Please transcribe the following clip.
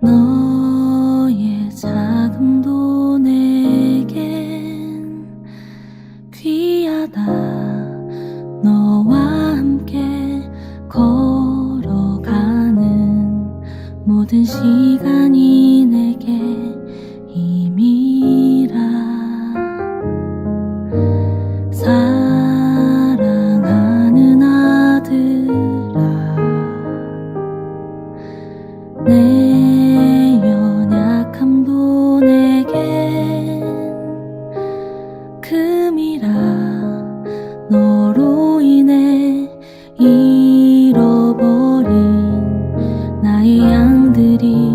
너의 작은도 내겐 귀하다. 너와 함께 걸어가는 모든 시간이 내게 city.